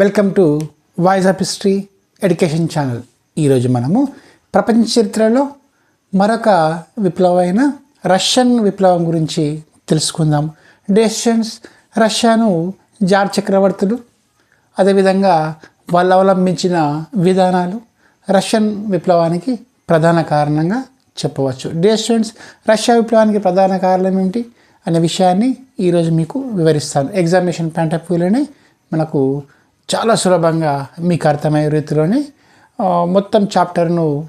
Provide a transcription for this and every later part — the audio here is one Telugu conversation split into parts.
Welcome to voice of history education channel. ఈరోజు మనము ప్రపంచ చరిత్రలో మరొక విప్లవం అయిన రష్యన్ విప్లవం గురించి తెలుసుకుందాం. డెసిషన్స్ రష్యాను జార్ చక్రవర్తులు అదేవిధంగా వాళ్ళు అవలంబించిన విధానాలు రష్యన్ విప్లవానికి ప్రధాన కారణంగా చెప్పవచ్చు. డెసిషన్స్ రష్యా విప్లవానికి ప్రధాన కారణం ఏమిటి అనే విషయాన్ని ఈరోజు మీకు వివరిస్తాను. ఎగ్జామినేషన్ పాయింట్ ఆఫ్ వ్యూలోనే మనకు చాలా సులభంగా మీకు అర్థమయ్యే రీతిలోనే మొత్తం చాప్టర్ను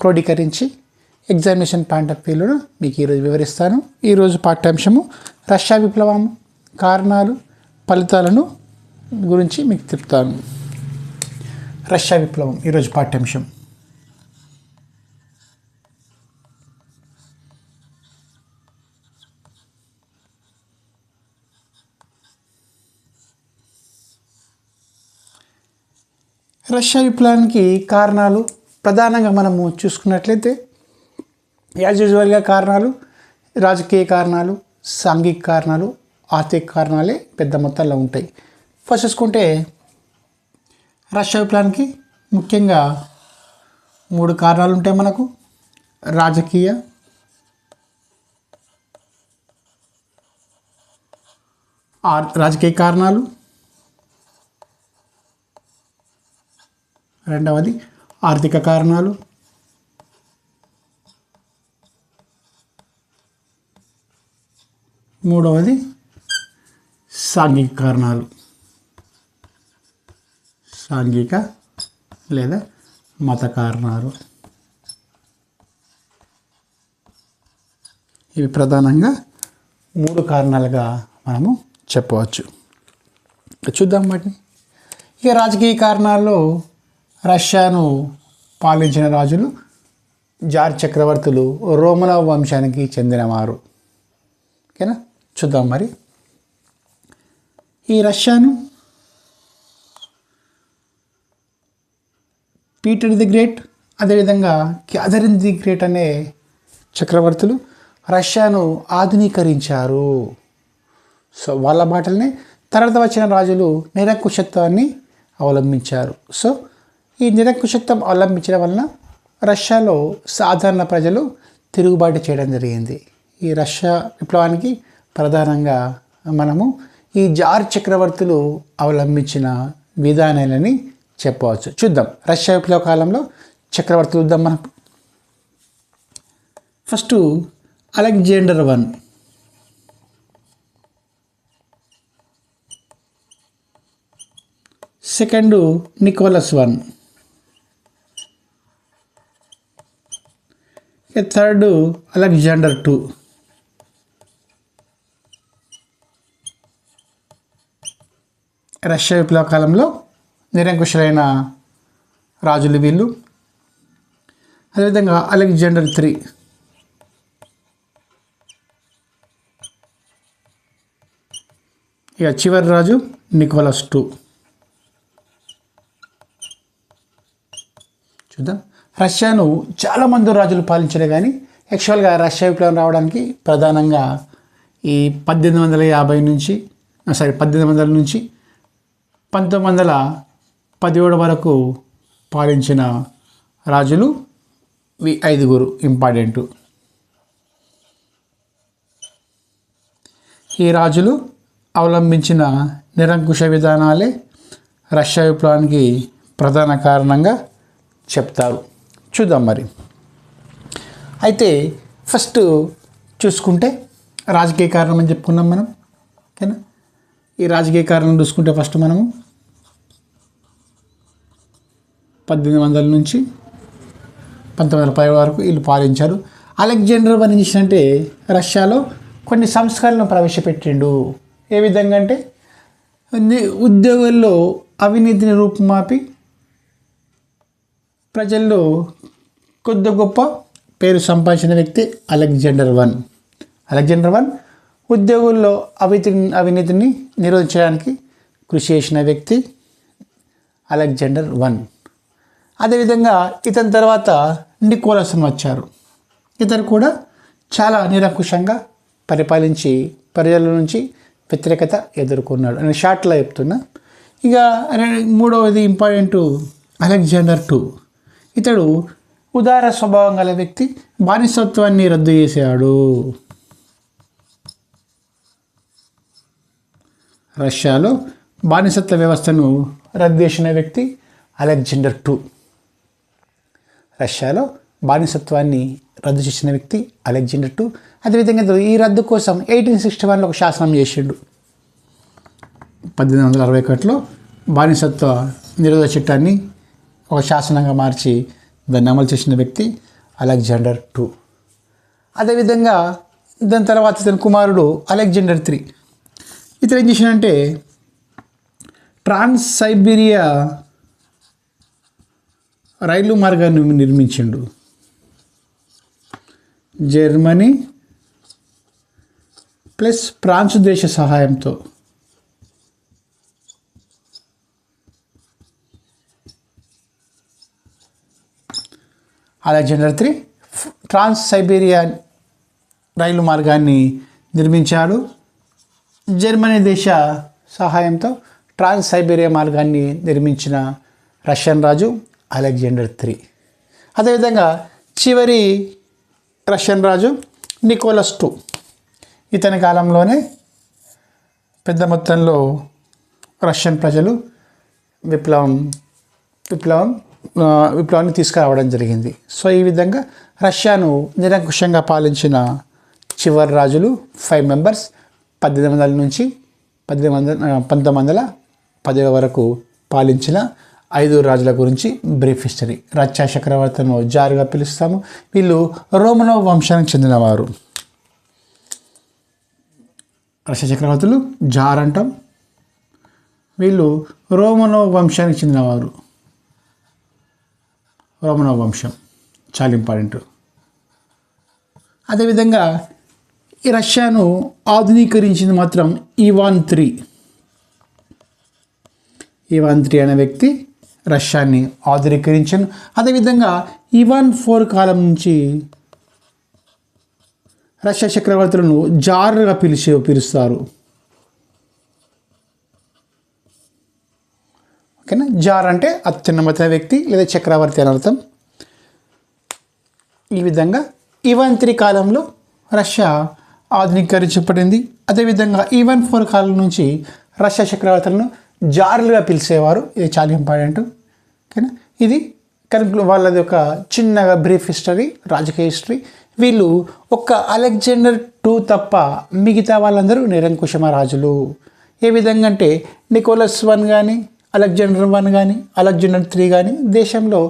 క్రోడీకరించి ఎగ్జామినేషన్ పాయింట్ ఆఫ్ వ్యూలను మీకు ఈరోజు వివరిస్తాను. ఈరోజు పాఠ్యాంశము రష్యా విప్లవం కారణాలు ఫలితాలను గురించి మీకు చెప్తాను. రష్యా విప్లవం ఈరోజు పాఠ్యాంశం. రష్యా విప్లవానికి కారణాలు ప్రధానంగా మనము చూసుకున్నట్లయితే యాజ్ యూజువల్గా కారణాలు రాజకీయ కారణాలు సాంఘిక కారణాలు ఆర్థిక కారణాలే పెద్ద మొత్తంలో ఉంటాయి. ఫస్ట్ చూసుకుంటే రష్యా విప్లవానికి ముఖ్యంగా మూడు కారణాలు ఉంటాయి మనకు. రాజకీయ ఆర్- రాజకీయ కారణాలు రెండవది ఆర్థిక కారణాలు. మూడవది సాంఘిక కారణాలు. సాంఘిక లేదా మత కారణాలు. ఇవి ప్రధానంగా మూడు కారణాలుగా మనము చెప్పవచ్చు. చూద్దాం వాటిని. ఇక రాజకీయ కారణాల్లో రష్యాను పాలించిన రాజులు జార్ చక్రవర్తులు రోమల వంశానికి చెందినవారు. ఓకేనా? చూద్దాం మరి. ఈ రష్యాను పీటర్ ది గ్రేట్ అదేవిధంగా క్యాథరిన్ ది గ్రేట్ అనే చక్రవర్తులు రష్యాను ఆధునీకరించారు. సో వాళ్ళ మాటలనే తర్వాత వచ్చిన రాజులు నిరంకుశత్వాన్ని అవలంబించారు. సో ఈ నిరంకుశత్వం అవలంబించడం వలన రష్యాలో సాధారణ ప్రజలు తిరుగుబాటు చేయడం జరిగింది. ఈ రష్యా విప్లవానికి ప్రధానంగా మనము ఈ జార్ చక్రవర్తులు అవలంబించిన విధానాలని చెప్పవచ్చు. చూద్దాం. రష్యా విప్లవ కాలంలో చక్రవర్తులు చూద్దాం మనం. First Alexander one. Second Nicholas one. Third Alexander two. Russia విప్లవ కాలంలో నిరంకుశులైన రాజులు వీళ్ళు. అదేవిధంగా అలెగ్జాండర్ త్రీ. ఇక చివరి రాజు నికోలస్ టూ. చూద్దాం. రష్యాను చాలామంది రాజులు పాలించారు కానీ యాక్చువల్గా రష్యా విప్లవం రావడానికి ప్రధానంగా ఈ పద్దెనిమిది వందల యాభై నుంచి సారీ పద్దెనిమిది వందల నుంచి పంతొమ్మిది వందల పదిహేడు వరకు పాలించిన రాజులు ఈ ఐదుగురు ఇంపార్టెంటు. ఈ రాజులు అవలంబించిన నిరంకుశ విధానాలే రష్యా విప్లవానికి ప్రధాన కారణంగా చెప్తారు. చూద్దాం మరి. అయితే ఫస్ట్ చూసుకుంటే రాజకీయ కారణం అని చెప్పుకున్నాం మనం. ఓకేనా? ఈ రాజకీయ కారణం చూసుకుంటే ఫస్ట్ మనము పద్దెనిమిది వందల నుంచి పంతొమ్మిది వందల పది వరకు వీళ్ళు పాలించారు. అలెగ్జాండర్ వన్ ఏం చేసినంటే రష్యాలో కొన్ని సంస్కరణలు ప్రవేశపెట్టిండు. ఏ విధంగా అంటే ఉద్యోగుల్లో అవినీతిని రూపుమాపి ప్రజల్లో కొద్ది గొప్ప పేరు సంపాదించిన వ్యక్తి అలెగ్జాండర్ వన్. అలెగ్జాండర్ వన్ ఉద్యోగుల్లో అవితి అవినీతిని నిరోధించడానికి కృషి చేసిన వ్యక్తి అలెగ్జాండర్ వన్. అదేవిధంగా ఇతని తర్వాత నికోలసన్ వచ్చారు. ఇతను కూడా చాలా నిరంకుశంగా పరిపాలించి ప్రజల నుంచి వ్యతిరేకత ఎదుర్కొన్నాడు. నేను షార్ట్లో చెప్తున్నా. ఇక మూడవది ఇంపార్టెంట్ అలెగ్జాండర్ టూ. ఇతడు ఉదార స్వభావం గల వ్యక్తి బానిసత్వాన్ని రద్దు చేశాడు. రష్యాలో బానిసత్వ వ్యవస్థను రద్దు చేసిన వ్యక్తి అలెగ్జాండర్ టూ. రష్యాలో బానిసత్వాన్ని రద్దు చేసిన వ్యక్తి అలెగ్జాండర్ టూ. అదేవిధంగా ఈ రద్దు కోసం ఎయిటీన్ సిక్స్టీ వన్లో ఒక శాసనం చేసిండు. పద్దెనిమిది వందల అరవై ఒకటిలో బానిసత్వ నిరోధ చట్టాన్ని ఒక శాసనంగా మార్చి దాన్ని అమలు చేసిన వ్యక్తి అలెగ్జాండర్ టూ. అదేవిధంగా దాని తర్వాత ఇతని కుమారుడు అలెగ్జాండర్ త్రీ. ఇతను ఏం చేసినంటే ట్రాన్స్ సైబీరియా రైలు మార్గాన్ని నిర్మించిండు. జర్మనీ ప్లస్ ఫ్రాన్స్ దేశ సహాయంతో. అలెగ్జాండర్ త్రీ ట్రాన్స్ సైబీరియా రైలు మార్గాన్ని నిర్మించాడు. జర్మనీ దేశ సహాయంతో ట్రాన్స్ సైబీరియా మార్గాన్ని నిర్మించిన రష్యన్ రాజు అలెగ్జాండర్ త్రీ. అదేవిధంగా చివరి రష్యన్ రాజు నికోలస్ టూ. ఇతని కాలంలోనే పెద్ద మొత్తంలో రష్యన్ ప్రజలు విప్లవం విప్లవం విప్లవాన్ని తీసుకురావడం జరిగింది. సో ఈ విధంగా రష్యాను నిరంకుశంగా పాలించిన చివరి రాజులు ఫైవ్ మెంబర్స్ పద్దెనిమిది వందల నుంచి పద్దెనిమిది వందల పంతొమ్మిది వందల పది వరకు పాలించిన ఐదు రాజుల గురించి బ్రీఫ్ హిస్టరీ రచ్చా చక్రవర్తులను జారుగా పిలుస్తాము. వీళ్ళు రోమనో వంశానికి చెందినవారు. రష్యా చక్రవర్తులు జార్ అంటాం వీళ్ళు రోమనో వంశానికి చెందినవారు. రోమనో వంశం చాలా ఇంపార్టెంట్. అదేవిధంగా ఈ రష్యాను ఆధునీకరించింది మాత్రం ఈవాన్ త్రీ. ఈవాన్ త్రీ అనే వ్యక్తి రష్యాని ఆధునీకరించాను. అదేవిధంగా ఈవాన్ ఫోర్ కాలం నుంచి రష్యా చక్రవర్తులను జారుగా పిలిచి పిలుస్తారు. ఓకేనా? జార్ అంటే అత్యున్నత వ్యక్తి లేదా చక్రవర్తి అని అర్థం. ఈ విధంగా ఇవంత్రి త్రీ కాలంలో రష్యా ఆధునీకరించబడింది. అదేవిధంగా ఈవన్ ఫోర్ కాలం నుంచి రష్యా చక్రవర్తులను జార్లుగా పిలిచేవారు. ఇది చాలా ఇంపార్టెంట్. ఓకేనా? ఇది కనుక వాళ్ళది ఒక చిన్నగా బ్రీఫ్ హిస్టరీ రాజకీయ హిస్టరీ. వీళ్ళు ఒక్క అలెగ్జాండర్ టూ తప్ప మిగతా వాళ్ళందరూ నిరంకుశమ రాజులు ఏ విధంగా అంటే నికోలస్ వన్ కానీ అలెగ్జాండర్ వన్ కానీ అలెగ్జాండర్ త్రీ కానీ దేశంలో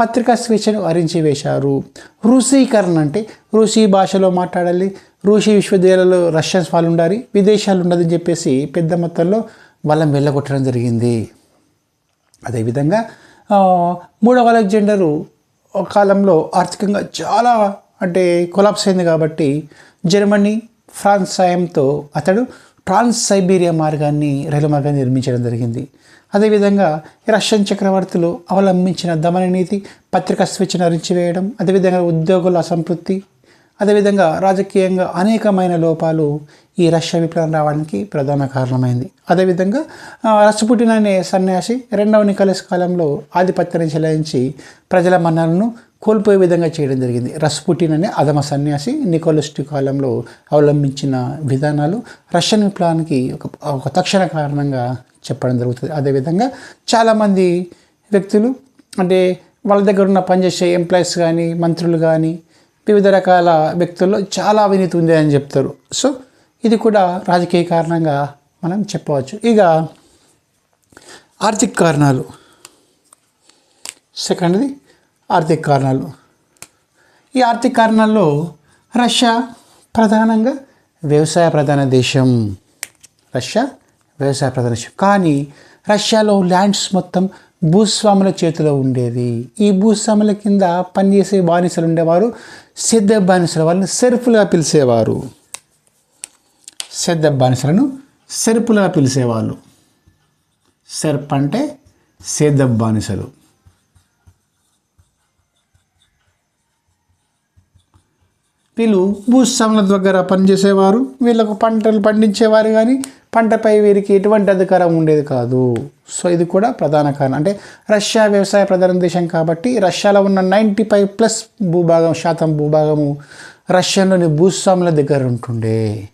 పత్రికా స్వేచ్ఛను హరించి వేశారు రూసీకరణ అంటే రూసీ భాషలో మాట్లాడాలి రూసీ విశ్వవిద్యాలయాల్లో రష్యన్స్ వాళ్ళు ఉండాలి విదేశాలు ఉండదని చెప్పేసి పెద్ద మొత్తంలో వాళ్ళని వెళ్ళగొట్టడం జరిగింది. అదేవిధంగా మూడవ అలెగ్జాండరు కాలంలో ఆర్థికంగా చాలా అంటే కొలాప్స్ అయింది కాబట్టి జర్మనీ ఫ్రాన్స్ సాయంతో అతడు ట్రాన్స్ సైబీరియా మార్గాన్ని రైలు మార్గాన్ని నిర్మించడం జరిగింది. అదేవిధంగా రష్యన్ చక్రవర్తులు అవలంబించిన దమన నీతి పత్రికా స్వేచ్ఛను అరించివేయడం అదేవిధంగా ఉద్యోగుల అసంతృప్తి అదేవిధంగా రాజకీయంగా అనేకమైన లోపాలు ఈ రష్యా విప్లవం రావడానికి ప్రధాన కారణమైంది. అదేవిధంగా ఆ, రసపుటిన్ అనే సన్యాసి రెండవ నికలస్ కాలంలో ఆధిపత్యాన్ని చెలాయించి ప్రజల మన్నలను కోల్పోయే విధంగా చేయడం జరిగింది. రస్పుటిన్ అనే అధమ సన్యాసి నికోలస్టి కాలంలో అవలంబించిన విధానాలు రష్యన్ విప్లవానికి ఒక ఒక తక్షణ కారణంగా చెప్పడం జరుగుతుంది. అదేవిధంగా చాలామంది వ్యక్తులు అంటే వాళ్ళ దగ్గర ఉన్న పనిచేసే ఎంప్లాయీస్ కానీ మంత్రులు కానీ వివిధ రకాల వ్యక్తుల్లో చాలా అవినీతి ఉంది అని చెప్తారు. సో ఇది కూడా రాజకీయ కారణంగా మనం చెప్పవచ్చు. ఇక ఆర్థిక కారణాలు. సెకండ్ది ఆర్థిక కారణాలు. ఈ ఆర్థిక కారణాల్లో రష్యా ప్రధానంగా వ్యవసాయ ప్రధాన దేశం. రష్యా వ్యవసాయ ప్రధాన కానీ రష్యాలో ల్యాండ్స్ మొత్తం భూస్వాముల చేతిలో ఉండేది. ఈ భూస్వాముల కింద పనిచేసే బానిసలు ఉండేవారు. సిద్ధ బానిసల వాళ్ళని సెర్ఫులుగా పిలిచేవారు. సిద్ధ బానిసలను సెర్పులుగా పిలిచేవాళ్ళు. సెర్ప్ అంటే సేద బానిసలు. వీళ్ళు భూస్వాముల దగ్గర పనిచేసేవారు వీళ్ళకు పంటలు పండించేవారు కానీ పంటపై వీరికి ఎటువంటి అధికారం ఉండేది కాదు. సో ఇది కూడా ప్రధాన కారణం. అంటే రష్యా వ్యవసాయ ప్రధాన దేశం కాబట్టి రష్యాలో ఉన్న నైంటీ ఫైవ్ ప్లస్ భూభాగం శాతం భూభాగము రష్యాలోని భూస్వాముల దగ్గర ఉంటుండే.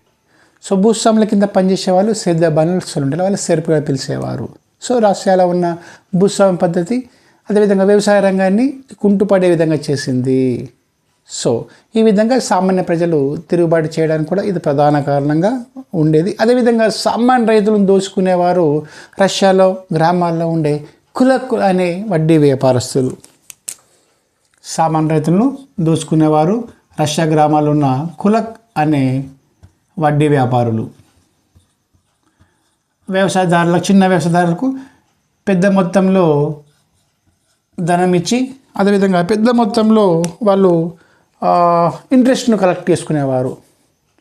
సో భూస్వాముల కింద పనిచేసే వాళ్ళు సేద్య బనులు ఉండే వాళ్ళు సెరుపుగా పిలిచేవారు. సో రష్యాలో ఉన్న భూస్వామి పద్ధతి అదేవిధంగా వ్యవసాయ రంగాన్ని కుంటుపడే విధంగా చేసింది. సో ఈ విధంగా సామాన్య ప్రజలు తిరుగుబాటు చేయడానికి కూడా ఇది ప్రధాన కారణంగా ఉండేది. అదేవిధంగా సామాన్య రైతులను దోచుకునేవారు రష్యాలో గ్రామాల్లో ఉండే కులక్ అనే వడ్డీ వ్యాపారస్తులు. సామాన్య రైతులను దోచుకునేవారు రష్యా గ్రామాల్లో ఉన్న కులక్ అనే వడ్డీ వ్యాపారులు. వ్యవసాయదారులకు చిన్న వ్యవసాయదారులకు పెద్ద మొత్తంలో ధనం ఇచ్చి అదేవిధంగా పెద్ద మొత్తంలో వాళ్ళు ఇంట్రెస్ట్ను కలెక్ట్ చేసుకునేవారు.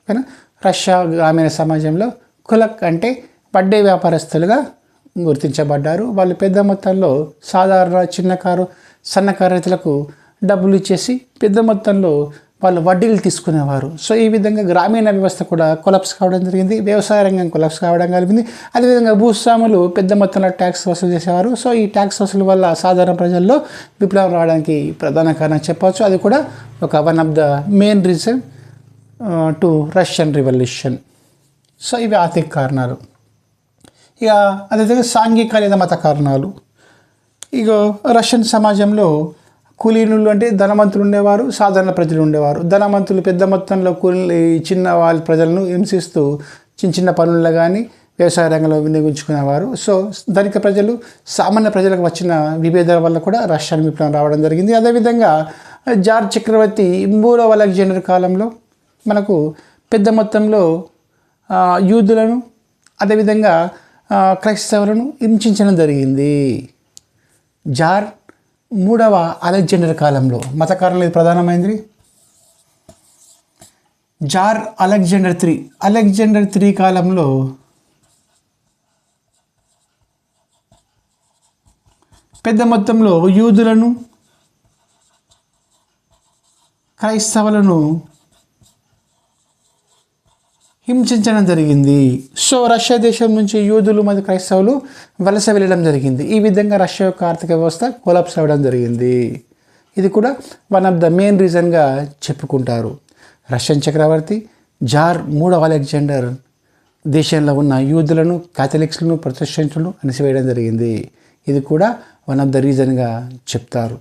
కానీ రష్యా గ్రామీణ సమాజంలో కులక్ అంటే వడ్డీ వ్యాపారస్తులుగా గుర్తించబడ్డారు. వాళ్ళు పెద్ద మొత్తంలో సాధారణ చిన్నకారు సన్నకారు రైతులకు డబ్బులు ఇచ్చేసి పెద్ద మొత్తంలో వాళ్ళు వడ్డీలు తీసుకునేవారు. సో ఈ విధంగా గ్రామీణ వ్యవస్థ కూడా కొలప్స్ కావడం జరిగింది. వ్యవసాయ రంగం కొలప్స్ కావడం జరిగింది అదేవిధంగా భూస్వాములు పెద్ద మొత్తంలో ట్యాక్స్ వసూలు చేసేవారు. సో ఈ ట్యాక్స్ వసూలు వల్ల సాధారణ ప్రజల్లో విప్లవం రావడానికి ప్రధాన కారణం చెప్పవచ్చు. అది కూడా ఒక one of the main reason to Russian revolution. So ఇవి ఆర్థిక కారణాలు. ఇక అదేవిధంగా సాంఘిక లేదా మత కారణాలు. ఇక రష్యన్ సమాజంలో కూలీనులు అంటే ధనవంతులు ఉండేవారు సాధారణ ప్రజలు ఉండేవారు. ధనవంతులు పెద్ద మొత్తంలో కూలీ చిన్న వాళ్ళ ప్రజలను హింసిస్తూ చిన్న చిన్న పనుల్లో కానీ వ్యవసాయ రంగంలో వినియోగించుకునేవారు. సో ధనిక ప్రజలు సామాన్య ప్రజలకు వచ్చిన విభేదాల వల్ల కూడా రష్యన్ విప్లవం రావడం జరిగింది. అదేవిధంగా జార్జ్ చక్రవర్తి మూడవ అలెగ్జాండర్ కాలంలో మనకు పెద్ద మొత్తంలో యూదులను అదేవిధంగా క్రైస్తవులను హింసించడం జరిగింది. జార్ మూడవ అలెగ్జాండర్ కాలంలో మత కారణం ఇది ప్రధానమైంది? Tsar Alexander three. Alexander three కాలంలో పెద్ద మొత్తంలో యూదులను క్రైస్తవులను హింసించడం జరిగింది. సో రష్యా దేశం నుంచి యూదులు మరియు క్రైస్తవులు వలస వెళ్ళడం జరిగింది. ఈ విధంగా రష్యా యొక్క ఆర్థిక వ్యవస్థ కొలాప్స్ అవ్వడం జరిగింది. ఇది కూడా వన్ ఆఫ్ ద మెయిన్ రీజన్గా చెప్పుకుంటారు. రష్యన్ చక్రవర్తి జార్ మూడవ అలెగ్జాండర్ దేశంలో ఉన్న యూదులను కాథలిక్స్లను ప్రొటెస్టెంట్లను అణిసివేయడం జరిగింది. ఇది కూడా వన్ ఆఫ్ ద రీజన్గా చెప్తారు.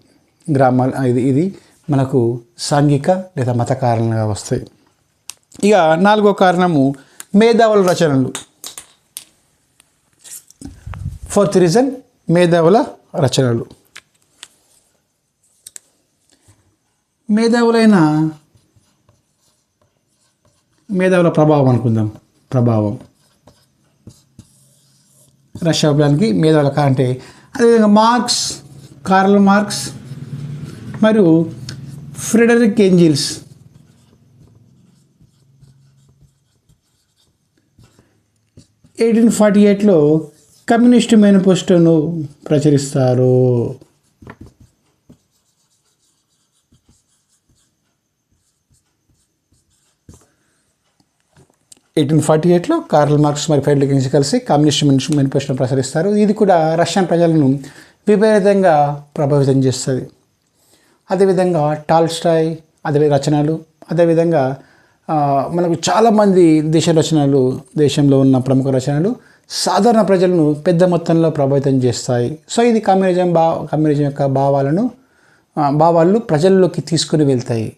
గ్రామాల ఇది ఇది మనకు సాంఘిక లేదా మత కారణంగా వస్తాయి. ఇక నాలుగో కారణము మేధావుల రచనలు. ఫోర్త్ రీజన్ మేధావుల రచనలు. మేధావులైన మేధావుల ప్రభావం అనుకుందాం. ప్రభావం. రష్యా విప్లవానికి మేధావుల అంటే అదేవిధంగా మార్క్స్ కార్ల్ మార్క్స్ మరియు ఫ్రెడరిక్ ఏంజిల్స్ ఎయిటీన్ ఫార్టీ ఎయిట్లో కమ్యూనిస్ట్ మేనిఫెస్టోను ప్రచురిస్తారు. ఎయిటీన్ ఫార్టీ ఎయిట్లో కార్ల్ మార్క్స్ మరి ఫెడరిక్ గురించి కలిసి కమ్యూనిస్ట్ మేనిఫెస్టోను ప్రచురిస్తారు. ఇది కూడా రష్యన్ ప్రజలను విపరీతంగా ప్రభావితం చేస్తుంది. అదేవిధంగా టాల్స్టాయ్ అదే రచనలు అదేవిధంగా మనకు చాలామంది దేశ రచనలు దేశంలో ఉన్న ప్రముఖ రచనలు సాధారణ ప్రజలను పెద్ద మొత్తంలో ప్రభావితం చేస్తాయి. సో ఇది కమ్యూనిజం బా కమ్యూనిజం యొక్క భావాలను భావాలు ప్రజల్లోకి తీసుకుని వెళ్తాయి.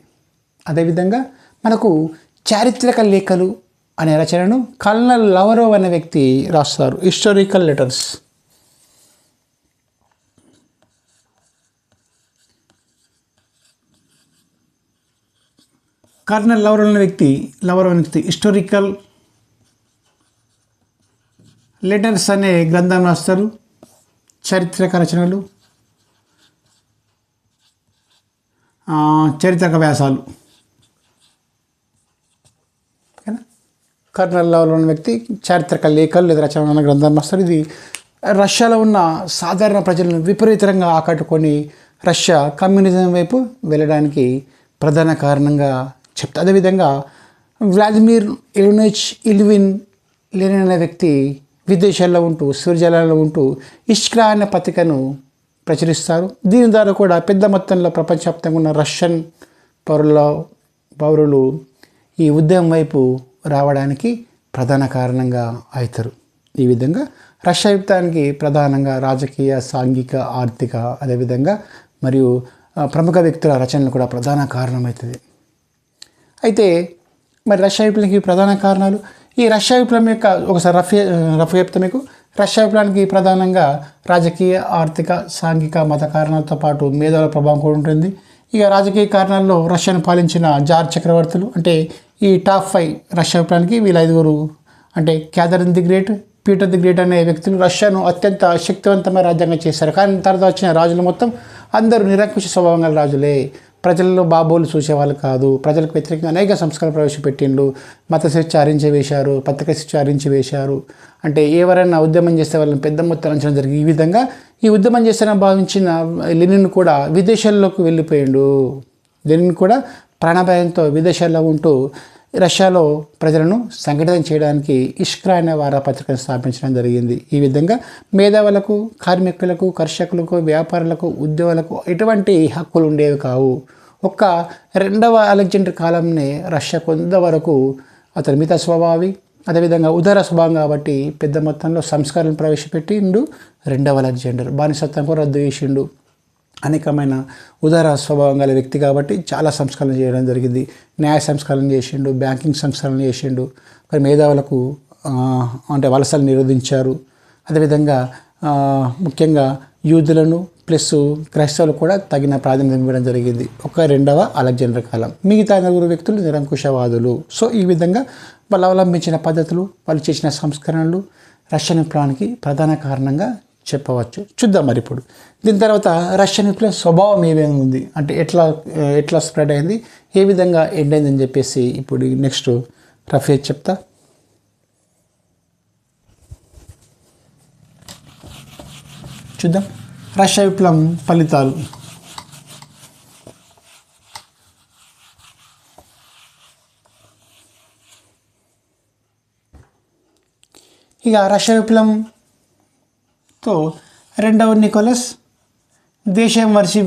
అదేవిధంగా మనకు చారిత్రక లేఖలు అనే రచనను కల్నల్ లవరో అనే వ్యక్తి రాస్తారు. Historical letters. కర్నల్ లవర్ అనే వ్యక్తి లవర్ అనే వ్యక్తి హిస్టోరికల్ లెటర్స్ అనే గ్రంథం రాస్తారు. చారిత్రక రచనలు చారిత్రక వ్యాసాలు. కర్నల్ లవర్ ఉన్న వ్యక్తి చారిత్రక లేఖలు లేదా రచన అనే గ్రంథం రాస్తారు. ఇది రష్యాలో ఉన్న సాధారణ ప్రజలను విపరీతంగా ఆకట్టుకొని రష్యా కమ్యూనిజం వైపు వెళ్ళడానికి ప్రధాన కారణంగా చెప్తా అదేవిధంగా వ్లాదిమిర్ ఎలునిచ్ ఇల్విన్ లెనిన్ అనే వ్యక్తి విదేశాల్లో ఉంటూ సూర్యజలాల్లో ఉంటూ ఇష్క్రా అనే పత్రికను ప్రచురిస్తారు. దీని ద్వారా కూడా పెద్ద మొత్తంలో ప్రపంచవ్యాప్తంగా ఉన్న రష్యన్ పౌరుల పౌరులు ఈ ఉద్యమం వైపు రావడానికి ప్రధాన కారణంగా అవుతారు. ఈ విధంగా రష్యా యుక్తానికి ప్రధానంగా రాజకీయ సాంఘిక ఆర్థిక అదేవిధంగా మరియు ప్రముఖ వ్యక్తుల రచనలు కూడా ప్రధాన కారణమవుతుంది అయితే మరి రష్యా విప్లవానికి ప్రధాన కారణాలు? ఈ రష్యా విప్లవం యొక్క ఒకసారి రఫ్ రఫ్ చెప్తా మీకు. రష్యా విప్లవానికి ప్రధానంగా రాజకీయ ఆర్థిక సాంఘిక మత కారణాలతో పాటు మేధావుల ప్రభావం కూడా ఉంటుంది. ఇక రాజకీయ కారణాల్లో రష్యాను పాలించిన జార్ చక్రవర్తులు అంటే ఈ టాప్ ఫైవ్ రష్యా విప్లవానికి వీళ్ళ ఐదుగురు అంటే Catherine the Great Peter the Great అనే వ్యక్తులు రష్యాను అత్యంత శక్తివంతమైన రాజ్యాంగం చేశారు. కానీ తర్వాత వచ్చిన రాజులు మొత్తం అందరూ నిరంకుశ స్వభావం గల రాజులే. ప్రజల్లో బాబోలు చూసేవాళ్ళు కాదు. ప్రజలకు వ్యతిరేకంగా అనేక సంస్కరణ ప్రవేశపెట్టిండు మత శిక్ష అరించి వేశారు పత్రిక శిక్ష అరించి వేశారు అంటే ఎవరైనా ఉద్యమం చేస్తే వాళ్ళని పెద్ద మొత్తం అంచనా జరిగింది ఈ విధంగా ఈ ఉద్యమం చేస్తారని భావించిన లెనిన్ కూడా విదేశాల్లోకి వెళ్ళిపోయిండు. లెనిన్ కూడా ప్రాణభయంతో విదేశాల్లో ఉంటూ రష్యాలో ప్రజలను సంఘటితం చేయడానికి ఇష్క్రా అనే వారపత్రికను స్థాపించడం జరిగింది. ఈ విధంగా మేధావులకు కార్మికులకు కర్షకులకు వ్యాపారులకు ఉద్యోగులకు ఎటువంటి హక్కులు ఉండేవి కావు. ఒక్క రెండవ అలెగ్జాండర్ కాలంనే రష్యా కొంతవరకు అతని మిత స్వభావి అదేవిధంగా ఉదార స్వభావం కాబట్టి పెద్ద మొత్తంలో సంస్కరణలు ప్రవేశపెట్టిండు రెండవ అలెగ్జాండర్. బానిసత్వం కూడా రద్దు చేసిండు. అనేకమైన ఉదార స్వభావం గల వ్యక్తి కాబట్టి చాలా సంస్కరణ చేయడం జరిగింది. న్యాయ సంస్కరణ చేసిండు బ్యాంకింగ్ సంస్కరణ చేసిండు. మరి మేధావులకు అంటే వలసలు నిరోధించారు. అదేవిధంగా ముఖ్యంగా యూదులను ప్లస్ క్రైస్తవులు కూడా తగిన ప్రాధాన్యత ఇవ్వడం జరిగింది. ఒక రెండవ అలెగ్జాండర్ కాలం. మిగతా నలుగురు వ్యక్తులు నిరంకుశవాదులు. సో ఈ విధంగా వాళ్ళు అవలంబించిన పద్ధతులు వాళ్ళు చేసిన సంస్కరణలు రష్యన్ ప్లాన్కి ప్రధాన కారణంగా చెప్పవచ్చు. చూద్దాం మరి ఇప్పుడు. దీని తర్వాత రష్యన్ విప్లవం స్వభావం ఏమేమి ఉంది? అంటే ఎట్లా ఎట్లా స్ప్రెడ్ అయింది? ఏ విధంగా ఎండ్ అయిందని చెప్పేసి ఇప్పుడు నెక్స్ట్ రఫేజ్ చెప్తా. చూద్దాం. రష్యా విప్లవం ఫలితాలు. ఇక రష్యా తో రెండవ నికోలస్ దేశం వరిసి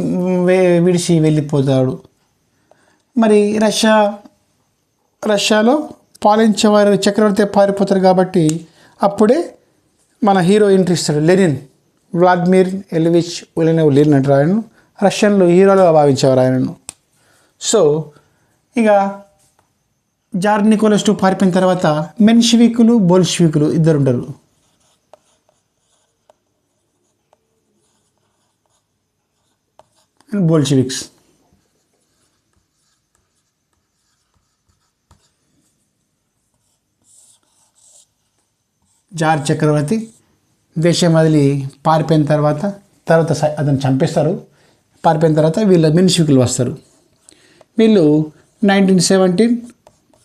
వే- విడిచి వెళ్ళిపోతాడు. మరి రష్యా రష్యాలో పాలించేవారు చక్రవర్తి పారిపోతారు కాబట్టి అప్పుడే మన హీరో ఎంట్రీ ఇస్తాడు? Lenin. Vladimir Ilyich Ulyanov Lenin అంటారు ఆయనను. రష్యన్లు హీరోలుగా భావించేవారు ఆయనను. సో ఇక జార్ నికోలస్ టూ పారిపోయిన తర్వాత మెన్షివికులు బోల్షివికులు ఇద్దరు and బోల్షివిక్స్ జార్ చక్రవర్తి దేశం వదిలి పారిపోయిన తర్వాత తర్వాత అతను చంపేస్తారు. పారిపోయిన తర్వాత వీళ్ళ మినిషికులు వస్తారు. వీళ్ళు నైన్టీన్ సెవెంటీన్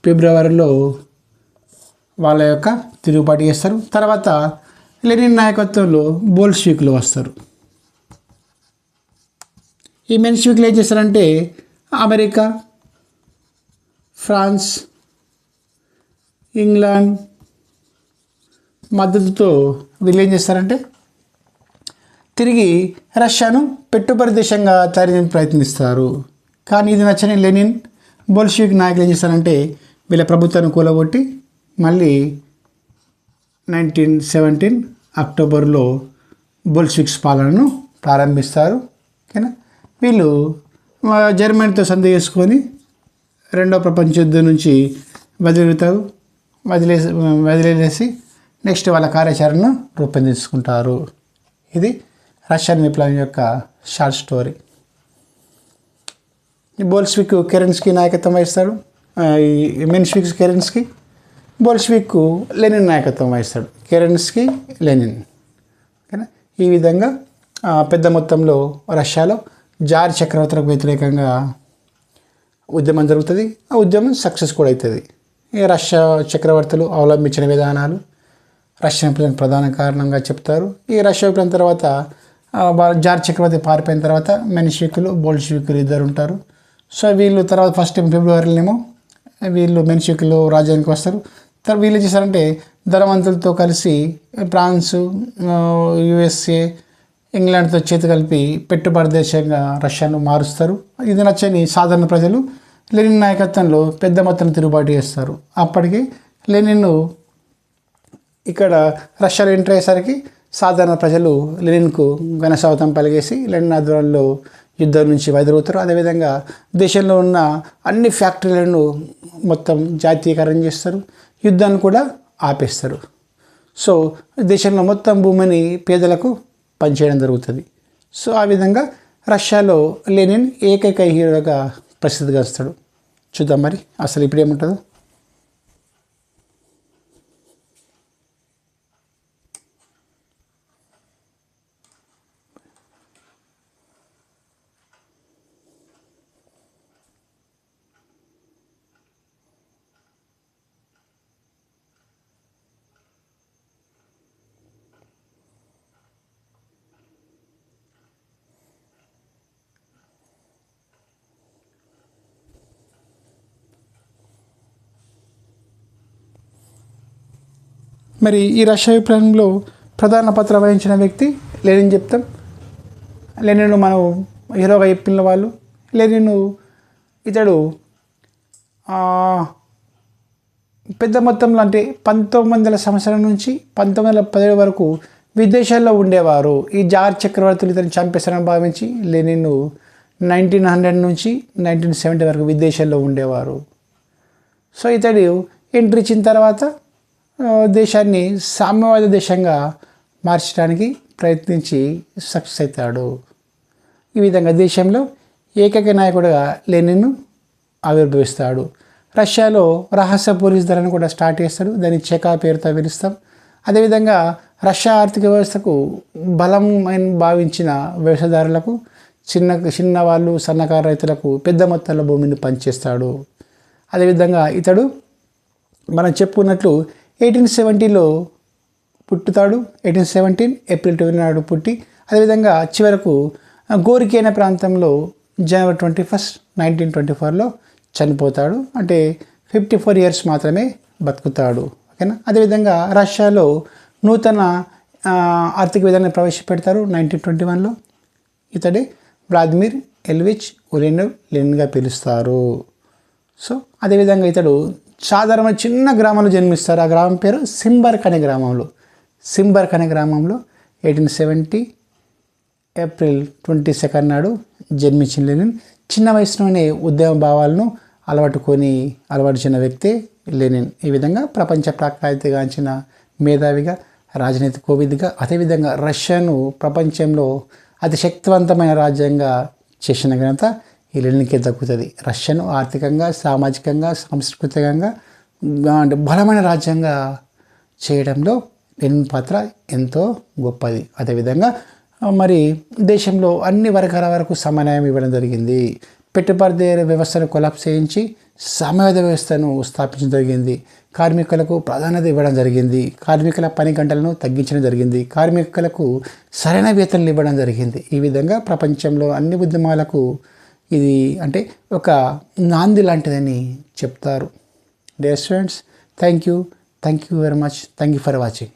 ఫిబ్రవరిలో వాళ్ళ యొక్క తిరుగుబాటు చేస్తారు. తర్వాత లెనిన్ నాయకత్వంలో బోల్షివికులు వస్తారు. ఈ మెన్షివికులు ఏం చేస్తారంటే అమెరికా ఫ్రాన్స్ ఇంగ్లాండ్ మద్దతుతో వీళ్ళు ఏం చేస్తారంటే తిరిగి రష్యాను పెట్టుబడి దేశంగా తయారు ప్రయత్నిస్తారు. కానీ ఇది నచ్చని లెనిన్ బోల్షివిక్ నాయకులు ఏం చేస్తారంటే వీళ్ళ ప్రభుత్వాన్ని కూలగొట్టి మళ్ళీ నైన్టీన్ సెవెంటీన్ అక్టోబర్లో బోల్షివిక్స్ పాలనను ప్రారంభిస్తారు. ఓకేనా? వీళ్ళు జర్మనీతో సంధి చేసుకొని రెండో ప్రపంచ యుద్ధం నుంచి వదిలితారు వదిలేసి వదిలేసి నెక్స్ట్ వాళ్ళ కార్యాచరణను రూపొందించుకుంటారు. ఇది రష్యన్ విప్లవం యొక్క షార్ట్ స్టోరీ. ఈ బోల్స్విక్ కెరెన్స్కి నాయకత్వం వహిస్తాడు. ఆ, ఈ మెన్స్విక్ కెరెన్స్కి బోల్స్విక్ లెనిన్ నాయకత్వం వహిస్తాడు. Kerensky Lenin. ఓకేనా? ఈ విధంగా పెద్ద మొత్తంలో రష్యాలో జార్ చక్రవర్తులకు వ్యతిరేకంగా ఉద్యమం జరుగుతుంది. ఆ ఉద్యమం సక్సెస్ కూడా అవుతుంది. ఈ రష్యా చక్రవర్తులు అవలంబించిన విధానాలు రష్యా విప్లవం ప్రధాన కారణంగా చెప్తారు. ఈ రష్యా విప్లవం తర్వాత జార్ చక్రవర్తి పారిపోయిన తర్వాత మెన్షికులు బోల్షివికులు ఇద్దరు ఉంటారు. సో వీళ్ళు తర్వాత ఫస్ట్ టైం ఫిబ్రవరిలోనేమో వీళ్ళు మెన్షికులు రాజ్యానికి వస్తారు. తర్వాత వీళ్ళు చేశారంటే ధనవంతులతో కలిసి ఫ్రాన్స్ యుఎస్ఏ ఇంగ్లాండ్తో చేతి కలిపి పెట్టుబడి దేశంగా రష్యాను మారుస్తారు. ఇది నచ్చని సాధారణ ప్రజలు లెనిన్ నాయకత్వంలో పెద్ద మొత్తం తిరుగుబాటు చేస్తారు. అప్పటికి లెనిన్ ఇక్కడ రష్యాలో ఎంటర్ అయ్యేసరికి సాధారణ ప్రజలు లెనిన్కు ఘనస్వాగతం పలిగేసి లెనిన్ ఆధ్వర్యంలో యుద్ధం నుంచి వైదొలుగుతారు అదేవిధంగా దేశంలో ఉన్న అన్ని ఫ్యాక్టరీలను మొత్తం జాతీయకరణ చేస్తారు. యుద్ధాన్ని కూడా ఆపేస్తారు. సో దేశంలో మొత్తం భూమిని పేదలకు పనిచేయడం జరుగుతుంది. సో ఆ విధంగా రష్యాలో లెనిన్ ఏకైక హీరోగా ప్రసిద్ధిగాస్తాడు చూద్దాం మరి అసలు ఇప్పుడు మరి ఈ రష్యా విప్లవంలో ప్రధాన పాత్ర వహించిన వ్యక్తి లెనిన్ చెప్తాం. లెనిన్ మనం హీరోగా చెప్పిన వాళ్ళు లెనిన్ ఇతడు పెద్ద మొత్తంలో అంటే పంతొమ్మిది వందల సంవత్సరం నుంచి పంతొమ్మిది వందల పదిహేడు వరకు విదేశాల్లో ఉండేవారు. ఈ జార్ చక్రవర్తులు ఇతను చంపేశారని భావించి లెనిన్ నైన్టీన్ హండ్రెడ్ నుంచి నైన్టీన్ సెవెంటీ వరకు విదేశాల్లో ఉండేవారు. సో ఇతడు ఎంట్రీ ఇచ్చిన తర్వాత దేశాన్ని సామ్యవాద దేశంగా మార్చడానికి ప్రయత్నించి సక్సెస్ అవుతాడు. ఈ విధంగా దేశంలో ఏకైక నాయకుడిగా లెనిన్ ఆవిర్భవిస్తాడు. రష్యాలో రహస్య పోలీస్ ధరను కూడా స్టార్ట్ చేస్తాడు. దాన్ని చెకా పేరుతో పిలుస్తాం. అదేవిధంగా రష్యా ఆర్థిక వ్యవస్థకు బలం అని భావించిన వ్యవసాయదారులకు చిన్న చిన్న వాళ్ళు సన్నకారు రైతులకు పెద్ద మొత్తంలో భూమిని పనిచేస్తాడు అదేవిధంగా ఇతడు మనం చెప్పుకున్నట్లు ఎయిటీన్ సెవెంటీలో పుట్టుతాడు. ఎయిటీన్ సెవెంటీన్ ఏప్రిల్ ట్వంటీ నాడు పుట్టి అదేవిధంగా చివరకు గోరికి అనే ప్రాంతంలో జనవరి ట్వంటీ ఫస్ట్ నైన్టీన్ ట్వంటీ ఫోర్లో చనిపోతాడు. అంటే ఫిఫ్టీ ఫోర్ ఇయర్స్ మాత్రమే బతుకుతాడు. ఓకేనా? అదేవిధంగా రష్యాలో నూతన ఆర్థిక విధానాన్ని ప్రవేశపెడతారు నైన్టీన్ ట్వంటీ వన్లో. ఇతడే వ్లాదిమిర్ ఎల్విచ్ ఉలెనవ్ లెనిన్గా పిలుస్తారు. సో అదేవిధంగా ఇతడు సాధారణ చిన్న గ్రామంలో జన్మిస్తారు. ఆ గ్రామం పేరు సింబర్క్ అనే గ్రామంలో. సింబర్క్ అనే గ్రామంలో eighteen seventy April twenty second నాడు జన్మించిన లెనిన్. చిన్న వయసులోనే ఉద్యమ భావాలను అలవాటుకొని అలవాటుచిన వ్యక్తే లెనిన్. ఈ విధంగా ప్రపంచ ప్రఖ్యాతిగాంచిన మేధావిగా రాజనీతి కోవిద్గా అదేవిధంగా రష్యాను ప్రపంచంలో అతి శక్తివంతమైన రాజ్యంగా చేసిన ఘనత ఈ దక్కుతుంది రష్యను ఆర్థికంగా సామాజికంగా సాంస్కృతికంగా అంటే బలమైన రాజ్యంగా చేయడంలో లెనిన్ పాత్ర ఎంతో గొప్పది. అదేవిధంగా మరి దేశంలో అన్ని వర్గాల వరకు సమన్వయం ఇవ్వడం జరిగింది. పెట్టుబడి వ్యవస్థను కొలాప్స్ చేయించి సమవేద వ్యవస్థను స్థాపించడం జరిగింది. కార్మికులకు ప్రాధాన్యత ఇవ్వడం జరిగింది. కార్మికుల పని గంటలను తగ్గించడం జరిగింది. కార్మికులకు సరైన వేతనలు ఇవ్వడం జరిగింది. ఈ విధంగా ప్రపంచంలో అన్ని ఉద్యమాలకు ఇది అంటే ఒక నాంది లాంటిదని చెప్తారు. Dear students thank you thank you very much thank you for watching